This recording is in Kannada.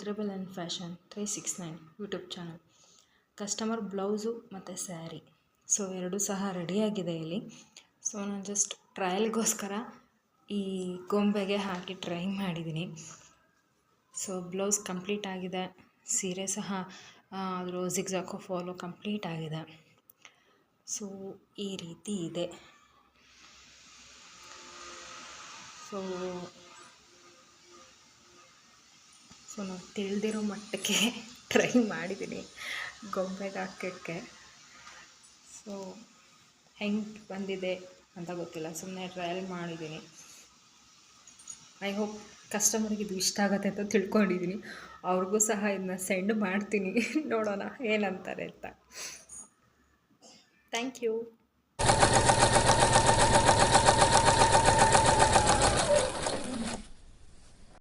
Triple and fashion three six nine YouTube channel. Customer blouse ಮತ್ತು ಸ್ಯಾರಿ. ಸೊ ಎರಡೂ ಸಹ ರೆಡಿಯಾಗಿದೆ ಇಲ್ಲಿ. ಸೊ ನಾನು ಜಸ್ಟ್ ಟ್ರಯಲ್ಗೋಸ್ಕರ ಈ ಗೊಂಬೆಗೆ ಹಾಕಿ ಟ್ರೈ ಮಾಡಿದ್ದೀನಿ. ಸೊ ಬ್ಲೌಸ್ ಕಂಪ್ಲೀಟ್ ಆಗಿದೆ. ಸೀರೆ ಸಹ ಅದರ ಜಿಗ್ಜಾಕೋ ಫಾಲೋ ಕಂಪ್ಲೀಟ್ ಆಗಿದೆ. ಸೊ ಈ ರೀತಿ ಇದೆ. ಸೊ ಸೊ ನಾವು ತಿಳಿದಿರೋ ಮಟ್ಟಕ್ಕೆ ಟ್ರೈ ಮಾಡಿದ್ದೀನಿ ಗೊಂಬೆಗೆ ಹಾಕೋಕ್ಕೆ ಸೊ ಹೆಂಗೆ ಬಂದಿದೆ ಅಂತ ಗೊತ್ತಿಲ್ಲ ಸುಮ್ಮನೆ ಟ್ರಯಲ್ ಮಾಡಿದ್ದೀನಿ ಐ ಹೋಪ್ ಕಸ್ಟಮರ್ಗೆ ಇದು ಇಷ್ಟ ಆಗುತ್ತೆ ಅಂತ ತಿಳ್ಕೊಂಡಿದ್ದೀನಿ ಅವ್ರಿಗೂ ಸಹ ಇದನ್ನ ಸೆಂಡ್ ಮಾಡ್ತೀನಿ. ನೋಡೋಣ ಏನಂತಾರೆ ಅಂತ. Thank you